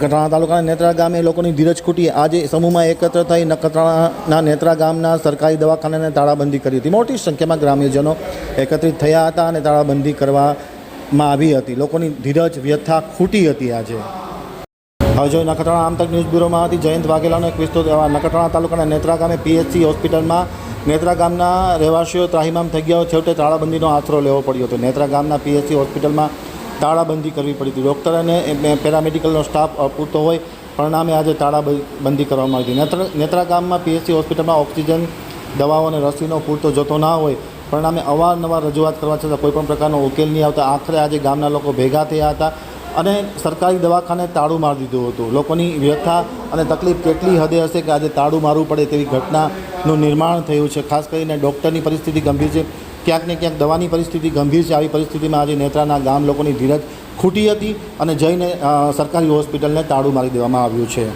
નખત્રાણા તાલુકાના નેત્રા ગામે લોકોની ધીરજ ખૂટી આજે સમૂહમાં એકત્ર થઈ નખત્રાણાના નેત્રા ગામના સરકારી દવાખાનાને તાળાબંધી કરી હતી. મોટી સંખ્યામાં ગ્રામ્યજનો એકત્રિત થયા હતા અને તાળાબંધી કરવામાં આવી હતી. લોકોની ધીરજ વ્યથા ખૂટી હતી આજે. હવે જો નખત્રાણા આમતક ન્યૂઝ બ્યુરોમાંથી જયંત વાઘેલાનો એક વિસ્તૃત અહેવાલ. નખત્રાણા તાલુકાના નેત્રા ગામે પીએચસી હોસ્પિટલમાં નેત્રા ગામના રહેવાસીઓ ત્રાહિમામ થઈ ગયા છેવટે તાળાબંધીનો આશરો લેવો પડ્યો હતો. નેત્રા ગામના પીએચસી હોસ્પિટલમાં તાળાબંધી કરવી પડી હતી. ડૉક્ટર અને પેરામેડિકલનો સ્ટાફ અપૂરતો હોય, પરિણામે આજે તાળાબંધી કરવામાં આવી હતી. નેત્રા ગામમાં પીએચસી હોસ્પિટલમાં ઓક્સિજન દવાઓ અને રસીનો પૂરતો જતો ના હોય, પરિણામે અવારનવાર રજૂઆત કરવા છતાં કોઈપણ પ્રકારનો ઉકેલ નહીં આવતા. આખરે આજે ગામના લોકો ભેગા થયા હતા અને સરકારી દવાખાને તાળું મારી દીધું હતું. લોકોની વ્યથા અને તકલીફ કેટલી હદે હશે કે આજે તાળું મારવું પડે તેવી ઘટનાનું નિર્માણ થયું છે. ખાસ કરીને ડૉક્ટરની પરિસ્થિતિ ગંભીર છે. ક્યાંક ને ક્યાંક દવાની પરિસ્થિતિ, ગંભીર છે. આવી પરિસ્થિતિમાં આજે નેત્રાના ગામ લોકોની ધીરજ ખૂટી હતી અને જઈને સરકારી હોસ્પિટલને તાળું મારી દેવામાં આવ્યું છે.